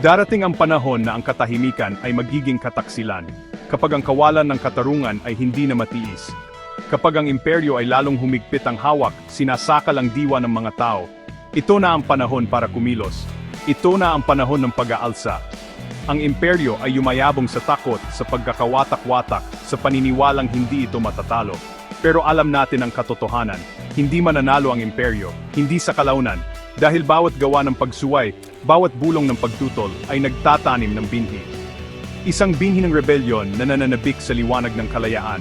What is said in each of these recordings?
Darating ang panahon na ang katahimikan ay magiging kataksilan, kapag ang kawalan ng katarungan ay hindi na matiis. Kapag ang imperyo ay lalong humigpit ang hawak, sinasakal ang diwa ng mga tao. Ito na ang panahon para kumilos. Ito na ang panahon ng pag-aalsa. Ang imperyo ay yumayabong sa takot, sa pagkakawatak-watak, sa paniniwalang hindi ito matatalo. Pero alam natin ang katotohanan, hindi mananalo ang imperyo, hindi sa kalaunan, dahil bawat gawa ng pagsuway, bawat bulong ng pagtutol ay nagtatanim ng binhi. Isang binhi ng rebelyon na nananabik sa liwanag ng kalayaan.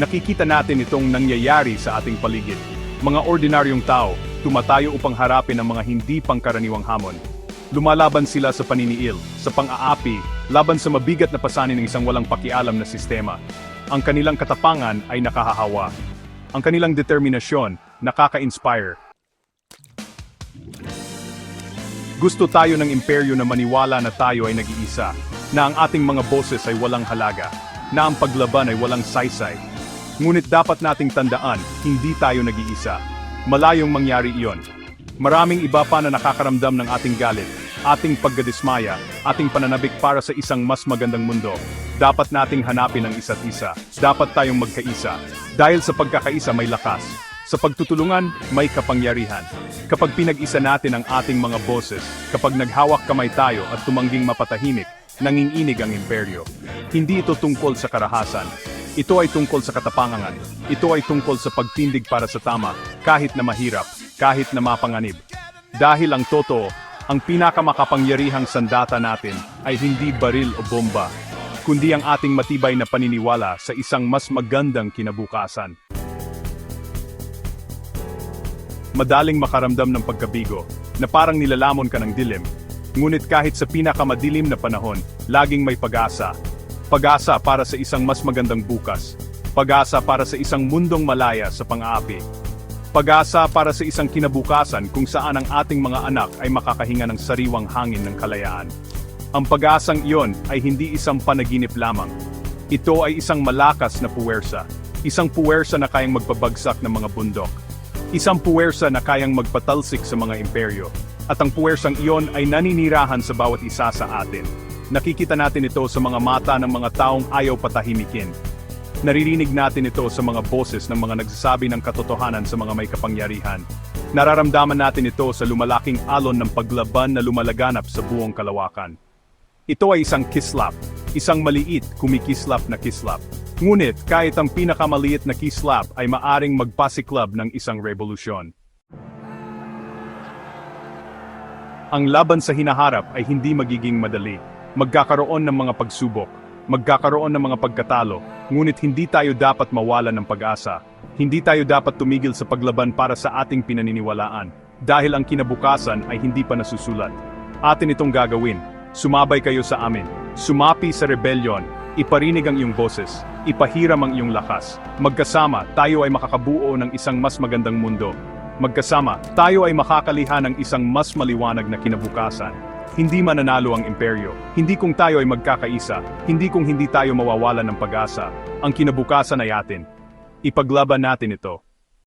Nakikita natin itong nangyayari sa ating paligid. Mga ordinaryong tao, tumatayo upang harapin ang mga hindi pangkaraniwang hamon. Lumalaban sila sa paniniil, sa pang-aapi, laban sa mabigat na pasanin ng isang walang pakialam na sistema. Ang kanilang katapangan ay nakahahawa. Ang kanilang determinasyon, nakaka-inspire. Gusto tayo ng imperyo na maniwala na tayo ay nag-iisa, na ang ating mga boses ay walang halaga, na ang paglaban ay walang saysay. Ngunit dapat nating tandaan, hindi tayo nag-iisa. Malayong mangyari iyon. Maraming iba pa na nakakaramdam ng ating galit, ating pagkadismaya, ating pananabik para sa isang mas magandang mundo. Dapat nating hanapin ang isa't isa. Dapat tayong magkaisa. Dahil sa pagkakaisa may lakas. Sa pagtutulungan, may kapangyarihan. Kapag pinag-isa natin ang ating mga boses, kapag naghawak kamay tayo at tumangging mapatahimik, nanginginig ang imperyo. Hindi ito tungkol sa karahasan. Ito ay tungkol sa katapangan. Ito ay tungkol sa pagtindig para sa tama, kahit na mahirap, kahit na mapanganib. Dahil ang totoo, ang pinakamakapangyarihang sandata natin ay hindi baril o bomba, kundi ang ating matibay na paniniwala sa isang mas magandang kinabukasan. Madaling makaramdam ng pagkabigo, na parang nilalamon ka ng dilim. Ngunit kahit sa pinakamadilim na panahon, laging may pag-asa. Pag-asa para sa isang mas magandang bukas. Pag-asa para sa isang mundong malaya sa pang-aapi. Pag-asa para sa isang kinabukasan kung saan ang ating mga anak ay makakahinga ng sariwang hangin ng kalayaan. Ang pag-asang iyon ay hindi isang panaginip lamang. Ito ay isang malakas na puwersa. Isang puwersa na kayang magpabagsak ng mga bundok. Isang puwersa na kayang magpatalsik sa mga imperyo. At ang puwersang iyon ay naninirahan sa bawat isa sa atin. Nakikita natin ito sa mga mata ng mga taong ayaw patahimikin. Naririnig natin ito sa mga boses ng mga nagsasabi ng katotohanan sa mga may kapangyarihan. Nararamdaman natin ito sa lumalaking alon ng paglaban na lumalaganap sa buong kalawakan. Ito ay isang kislap, isang maliit, kumikislap na kislap. Ngunit kahit ang pinakamaliit na kislap ay maaring magpasiklab ng isang revolusyon. Ang laban sa hinaharap ay hindi magiging madali. Magkakaroon ng mga pagsubok, magkakaroon ng mga pagkatalo, ngunit hindi tayo dapat mawala ng pag-asa. Hindi tayo dapat tumigil sa paglaban para sa ating pinaniniwalaan, dahil ang kinabukasan ay hindi pa nasusulat. Atin itong gagawin. Sumabay kayo sa amin. Sumapi sa rebellion. Iparinig ang iyong boses. Ipahiram ang iyong lakas. Magkasama, tayo ay makakabuo ng isang mas magandang mundo. Magkasama, tayo ay makakaliha ng isang mas maliwanag na kinabukasan. Hindi mananalo ang imperyo, hindi kung tayo ay magkakaisa, hindi kung hindi tayo mawawalan ng pag-asa, ang kinabukasan ay atin. Ipaglaban natin ito.